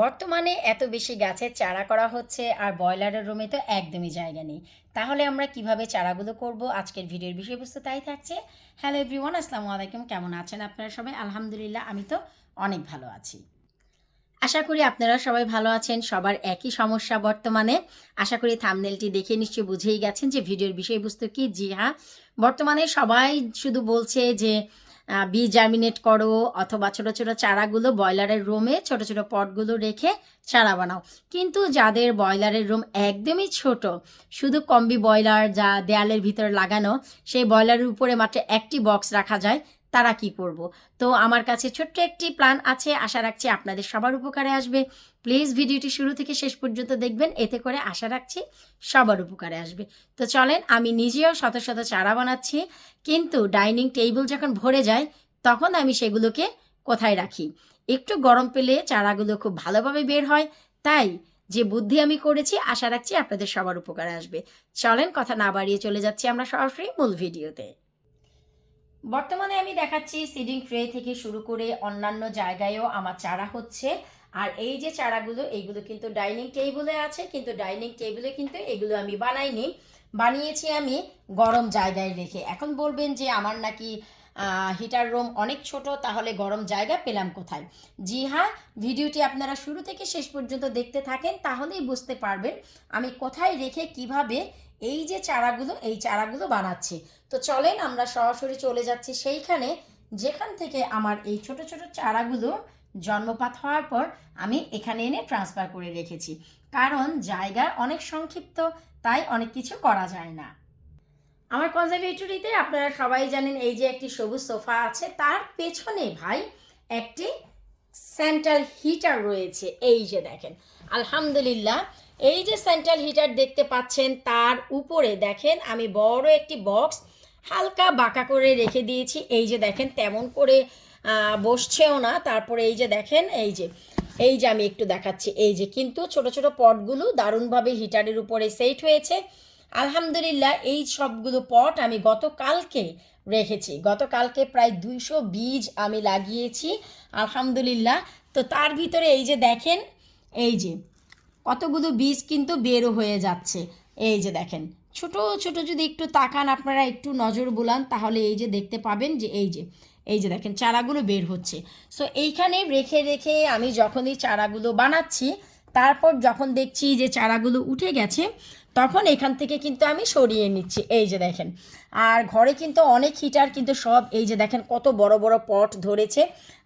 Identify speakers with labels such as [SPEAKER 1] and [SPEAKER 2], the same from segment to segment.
[SPEAKER 1] বর্তমানে এত বেশি গাছের চারা করা হচ্ছে আর ব্রয়লারের রুমে তো একদমই জায়গা নেই। তাহলে আমরা কীভাবে চারাগুলো করব? আজকের ভিডিওর বিষয়বস্তু তাই থাকছে। হ্যালো এভরিওয়ান আসসালামু আলাইকুম। কেমন আছেন আপনারা সবাই? আলহামদুলিল্লাহ, আমি তো অনেক ভালো আছি। আশা করি আপনারা সবাই ভালো আছেন, সবার একই সমস্যা বর্তমানে। আশা করি থামনেলটি দেখে নিশ্চয়ই বুঝেই গেছেন যে ভিডিওর বিষয়বস্তু কি। জি হ্যাঁ বর্তমানে সবাই শুধু বলছে যে বীজ জার্মিনেট করো অথবা ছোট ছোট চারাগুলো ব্রয়লারের রুমে ছোট ছোট পটগুলো রেখে চারা বানাও। কিন্তু যাদের ব্রয়লারের রুম একদমই ছোট, শুধু কম্বি ব্রয়লার যা দেয়ালের ভিতরে লাগানো, সেই ব্রয়লারের উপরে মাত্র একটি বক্স রাখা যায় তারা কি করব? তো আমার কাছে ছোট্ট একটি প্ল্যান আছে, আশা রাখছি আপনাদের সবার উপকারে আসবে। প্লিজ ভিডিওটি শুরু থেকে শেষ পর্যন্ত দেখবেন, এতে করে আশা রাখছি সবার উপকারে আসবে। তো চলেন, আমি নিজেও শত শত চারা বানাচ্ছি, কিন্তু ডাইনিং টেবিল যখন ভরে যায়, তখন আমি সেগুলোকে কোথায় রাখি? একটু গরম পেলে চারাগুলো খুব ভালোভাবে বের হয়, তাই যে বুদ্ধি আমি করেছি, আশা রাখছি আপনাদের সবার উপকারে আসবে। চলেন, কথা না বাড়িয়ে চলে যাচ্ছি আমরা সরাসরি মূল ভিডিওতে। বর্তমানে আমি দেখাচ্ছি সিডিং ট্রে থেকে শুরু করে অন্যান্য জায়গায়ও আমার চারা হচ্ছে। আর এই যে চারাগুলো, এইগুলো কিন্তু ডাইনিং টেবিলে আছে, কিন্তু ডাইনিং টেবিলে কিন্তু এগুলো আমি বানাইনি। বানিয়েছি আমি গরম জায়গায় রেখে। এখন বলবেন যে আমার নাকি হিটার রুম অনেক ছোট, তাহলে গরম জায়গা পেলাম কোথায়? জি হ্যাঁ ভিডিওটি আপনারা শুরু থেকে শেষ পর্যন্ত দেখতে থাকেন, তাহলেই বুঝতে পারবেন আমি কোথায় রেখে কীভাবে এই যে চারাগুলো, এই চারাগুলো বানাচ্ছি। তো চলেন আমরা সরাসরি চলে যাচ্ছি সেইখানে, যেখান থেকে আমার এই ছোট ছোট চারাগুলো জন্মপাত হওয়ার পর আমি এখানে এনে ট্রান্সফার করে রেখেছি। কারণ জায়গা অনেক সংক্ষিপ্ত, তাই অনেক কিছু করা যায় না। আমার কনজারভেটরিতে আপনারা সবাই জানেন এই যে একটি সবুজ সোফা আছে, তার পেছনে ভাই একটি সেন্ট্রাল হিটার রয়েছে। এই যে দেখেন, আলহামদুলিল্লাহ এই যে সেন্ট্রাল হিটার দেখতে পাচ্ছেন, তার উপরে দেখেন আমি বড় একটি বক্স হালকা বাঁকা করে রেখে দিয়েছি। এই যে দেখেন, তেমন করে বসছেও না। তারপরে এই যে দেখেন, এই যে এই যে আমি একটু দেখাচ্ছি। এই যে কিন্তু ছোট ছোট পটগুলো দারুণভাবে হিটারের উপরে সেট হয়েছে। আলহামদুলিল্লাহ, এই সবগুলো পট আমি গতকালকে রেখেছি। গতকালকে প্রায় দুইশো বীজ আমি লাগিয়েছি। আলহামদুলিল্লাহ। তো তার ভিতরে এই যে দেখেন, এই যে কতগুলো বীজ কিন্তু বেরো হয়ে যাচ্ছে। এই যে দেখেন, ছোট ছোট যদি একটু তাকান, আপনারা একটু নজর বুলান, তাহলে এই যে দেখতে পাবেন যে এই যে এই যে দেখেন চারাগুলো বের হচ্ছে। সো এইখানে রেখে রেখে আমি যখনই চারাগুলো বানাচ্ছি, তারপর যখন দেখছি যে চারাগুলো উঠে গেছে, তখন এখান থেকে কিন্তু আমি সরিয়ে নিচ্ছি। এই যে দেখেন, আর ঘরে কিন্তু অনেক হিটার কিন্তু সব, এই যে দেখেন কত বড় বড় পট ধরেছে।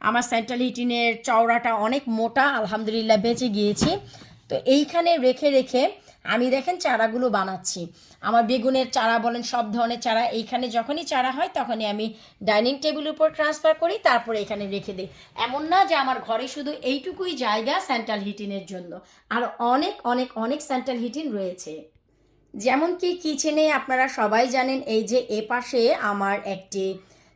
[SPEAKER 1] আমার সেন্ট্রাল হিটিনের চওড়াটা অনেক মোটা, আলহামদুলিল্লাহ বেঁচে গিয়েছি। তো এইখানে রেখে রেখে আমি দেখেন চারাগুলো বানাচ্ছি। আমার বেগুনের চারা বলেন, সব ধরনের চারা। এইখানে যখনই চারা হয় তখনই আমি ডাইনিং টেবিলের উপর ট্রান্সফার করি, তারপরে এখানে রেখে দিই। এমন না যে আমার ঘরে শুধু এইটুকুই জায়গা সেন্ট্রাল হিটিনের জন্য, আর অনেক অনেক অনেক সেন্ট্রাল হিটিন রয়েছে। যেমন কি কিচেনে আপনারা সবাই জানেন, এই যে এ পাশে আমার একটি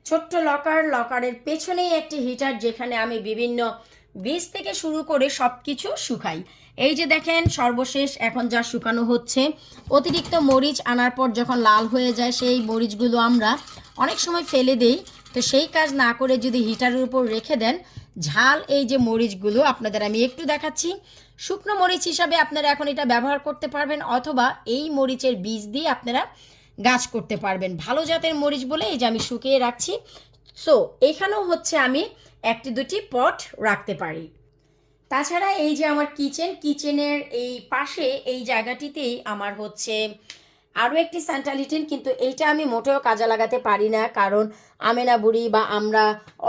[SPEAKER 1] ছোট্ট লকার লকারের পেছনেই একটি হিটার যেখানে আমি বিভিন্ন বীজ থেকে শুরু করে সব কিছু শুকাই। এই যে দেখেন, সর্বশেষ এখন যা শুকানো হচ্ছে, অতিরিক্ত মরিচ আনার পর যখন লাল হয়ে যায়, সেই মরিচগুলো আমরা অনেক সময় ফেলে দেই। তো সেই কাজ না করে যদি হিটারের উপর রেখে দেন, ঝাল এই যে মরিচগুলো আপনাদের আমি একটু দেখাচ্ছি। শুকনো মরিচ হিসাবে আপনারা এখন এটা ব্যবহার করতে পারবেন, অথবা এই মরিচের বীজ দিয়ে আপনারা গাছ করতে পারবেন। ভালো জাতের মরিচ বলে এই যে আমি শুকিয়ে রাখছি। সো এখানেও হচ্ছে আমি একটি দুটি পট রাখতে পারি। তাছাড়া এই যে আমার কিচেন, কিচেনের এই পাশে এই জায়গাটিতেই আমার হচ্ছে আরও একটি স্যান্টালিটিন, কিন্তু এইটা আমি মোটেও কাজে লাগাতে পারি না, কারণ আমেনা বুড়ি বা আমরা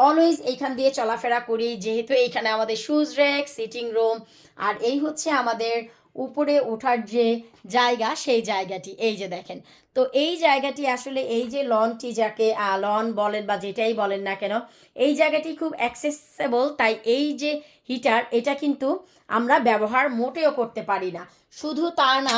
[SPEAKER 1] অলওয়েজ এইখান দিয়ে চলাফেরা করি, যেহেতু এইখানে আমাদের শুজ র্যাক সিটিং রুম আর এই হচ্ছে আমাদের উপরে ওঠার যে জায়গা, সেই জায়গাটি। এই যে দেখেন। তো এই জায়গাটি আসলে এই যে লনটি যাকে লন বলেন বা যেটাই বলেন না কেন, এই জায়গাটি খুব অ্যাক্সেসেবল তাই এই যে হিটার এটা কিন্তু আমরা ব্যবহার মোটেও করতে পারি না। শুধু তা না,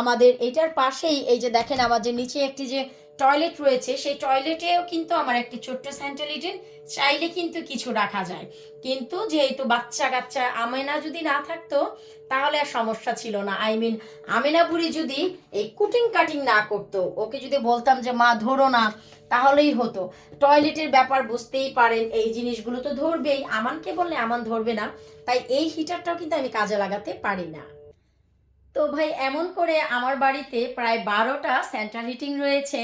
[SPEAKER 1] আমাদের এটার পাশেই এই যে দেখেন আমার যে নিচে একটি যে টয়লেট রয়েছে, সেই টয়লেটেও কিন্তু আমার একটি ছোট্ট স্যান্টালিটেন চাইলে কিন্তু কিছু রাখা যায়। কিন্তু যেহেতু বাচ্চা কাচ্চা আমেনা যদি না থাকতো, তাহলে আর সমস্যা ছিল না। আই মিন আমেনা বুড়ি যদি এই কুটিং কাটিং না করতো, ওকে যদি বলতাম যে, মা, ধরো না, তাহলেই হতো। টয়লেটের ব্যাপার বুঝতেই পারেন, এই জিনিসগুলো তো ধরবেই। আমানকে বললে আমান ধরবে না, তাই এই হিটারটাও কিন্তু আমি কাজে লাগাতে পারি না। তো ভাই, এমন করে আমার বাড়িতে প্রায় বারোটা সেন্ট্রাল হিটিং রয়েছে।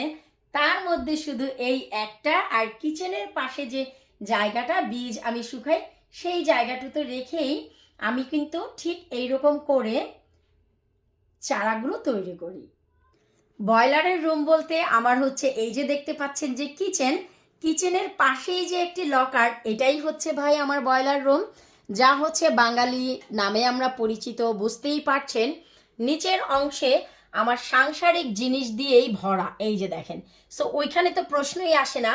[SPEAKER 1] তার মধ্যে শুধু এই একটা, আর কিচেনের পাশে যে জায়গাটা বীজ আমি শুকাই, সেই জায়গাটুতো রেখেই আমি কিন্তু ঠিক এইরকম করে চারাগুলো তৈরি করি। বয়লারের রুম বলতে আমার হচ্ছে এই যে দেখতে পাচ্ছেন যে কিচেন, কিচেনের পাশেই যে একটি লকার, এটাই হচ্ছে ভাই আমার ব্রয়লার রুম, যা হচ্ছে বাঙালি নামে আমরা পরিচিত, বুঝতেই পারছেন। নিচের অংশে আমার সাংসারিক জিনিস দিয়েই ভরা, এই যে দেখেন। সো ওইখানে তো প্রশ্নই আসে না,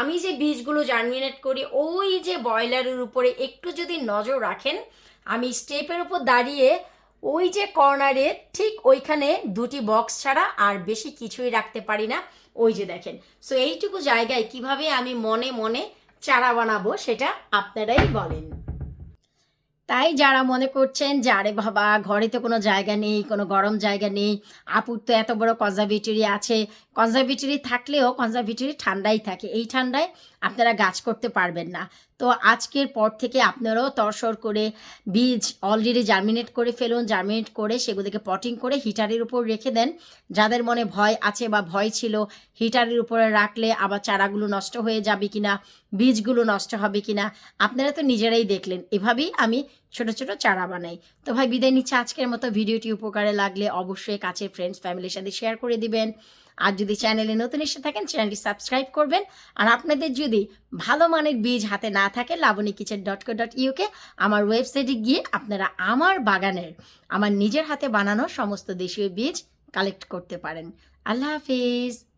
[SPEAKER 1] আমি যে বীজগুলো জার্মিনেট করি, ওই যে বয়লারের উপরে একটু যদি নজর রাখেন, আমি স্টেপের উপর দাঁড়িয়ে ওই যে কর্নারে ঠিক ওইখানে দুটি বক্স ছাড়া আর বেশি কিছুই রাখতে পারি না, ওই যে দেখেন। সো এইটুকু জায়গায় কীভাবে আমি মনে মনে চারা বানাবো সেটা আপনারাই বলেন। তাই যারা মনে করছেন যে, আরে বাবা, ঘরে তো কোনো জায়গা নেই, কোনো গরম জায়গা নেই, আপুর তো এত বড় কনজারভেটরি আছে। কনজারভেটরি থাকলেও কনজারভেটরি ঠান্ডাই থাকে। এই ঠান্ডায় আপনারা গাছ করতে পারবেন না। তো আজকের পর থেকে আপনারাও তরসর করে বীজ অলরেডি জার্মিনেট করে ফেলুন জার্মিনেট করে সেগুলোকে পটিং করে হিটারের উপর রেখে দেন। যাদের মনে ভয় আছে বা ভয় ছিল হিটারের উপরে রাখলে আবার চারাগুলো নষ্ট হয়ে যাবে কিনা, বীজগুলো নষ্ট হবে কিনা, আপনারা তো নিজেরাই দেখলেন। এভাবেই আমি ছোট ছোট চারা বানাই। তো ভাই, বিদায় নিচ্ছে। আজকের মতো ভিডিওটি উপকারে লাগলে অবশ্যই কাছের ফ্রেন্ডস ফ্যামিলির সাথে শেয়ার করে দিবেন। আর যদি চ্যানেলে নতুন এসে থাকেন, চ্যানেলটি সাবস্ক্রাইব করবেন। আর আপনাদের যদি ভালো মানের বীজ হাতে না থাকে, Labani kitchen dot co dot UK, আমার ওয়েবসাইটে গিয়ে আপনারা আমার বাগানের, আমার নিজের হাতে বানানো সমস্ত দেশীয় বীজ কালেক্ট করতে পারেন। আল্লাহ হাফিজ।